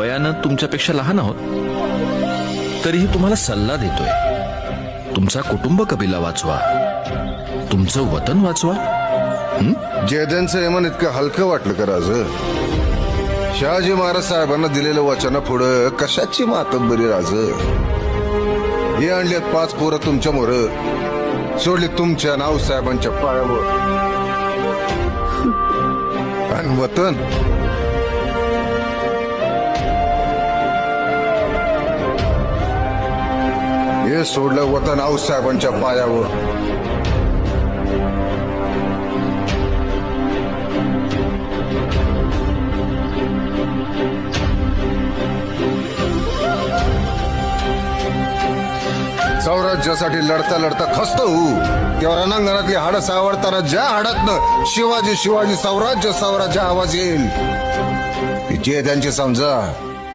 वयानं तुमच्यापेक्षा लहान आहोत. तरीही तुम्हाला सल्ला देतोय. तुमचा कुटुंब कबिला वाचवा. तुमचं वतन वाचवा. जयद्यांचं यमन इतकं हलकं वाटलं का राज? शहाजी महाराज साहेबांना दिलेलं वचना पुढं कशाची मातंबरी राज? हे आणलेत पाच पोरं तुमच्या मोर. सोडली तुमच्या नाव साहेबांच्या पायावर. आणि वतन? हे सोडलं वतन आऊ साहेबांच्या पायावर. स्वराज्यासाठी लढता लढता खस्त होऊ. तेव्हा रणांगणातली हाडं सावरताना ज्या हाडातनं शिवाजी शिवाजी स्वराज्य स्वराज्य आवाज येईल. जे त्यांची समजा.